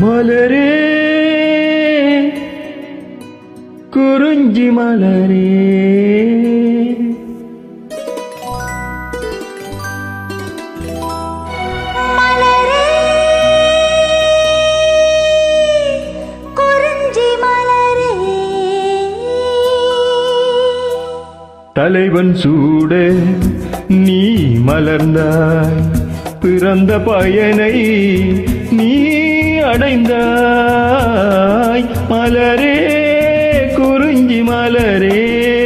மலரே குறிஞ்சி மலரே. தலைவன் சூட நீ மலர்ந்தாய். பிறந்த பயனை நீ அடைந்தாய். மலரே குறிஞ்சி மலரே.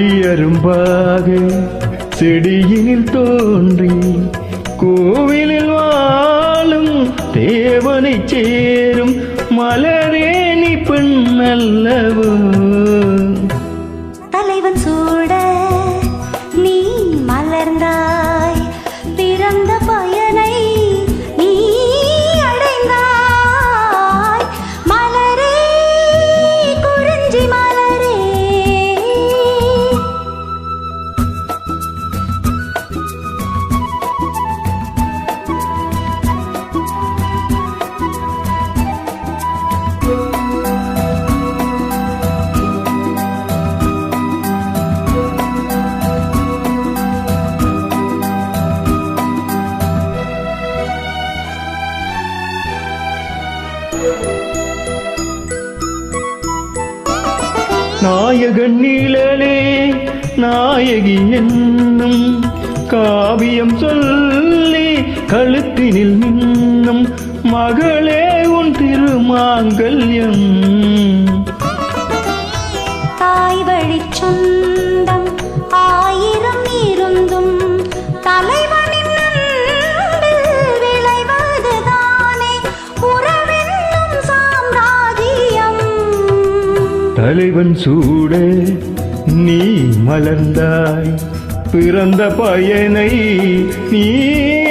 கொடியரும்பாக செடியினில் தோன்றி கோவிலில் வாழும் தேவனை சேரும் மலரேணி பெண் அல்லவோ தலைவன் சூட நாயகன் நீழலே நாயகி என்னும் காவியம் சொல்லி கழுத்தினில் நின்னும் மகளே உன் திருமாங்கல்யம். தாய் வழி சொன்ன தலைவன் சூட நீ மலர்ந்தாய். பிறந்த பயனை நீ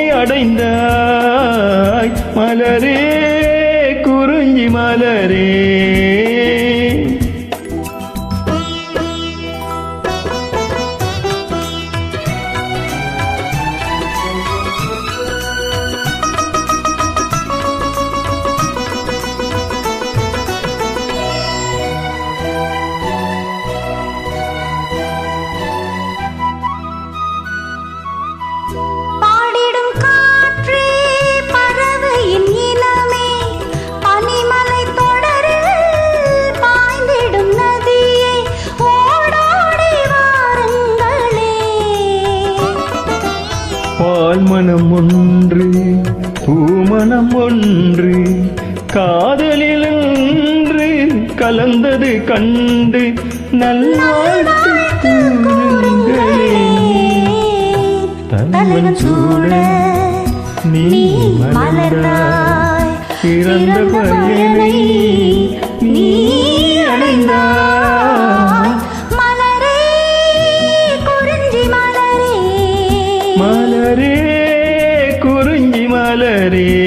அடைந்தாய். மலரே பால் மனம் ஒன்று பூமணம் ஒன்று காதலில் ஒன்று கலந்தது கண்டு நல்வாழ்த்து கூறுங்களே தலைவன் சூட நீ மலர்ந்தாய் பிறந்த பயனை நீ மலரே மலரே குறிஞ்சி மலரே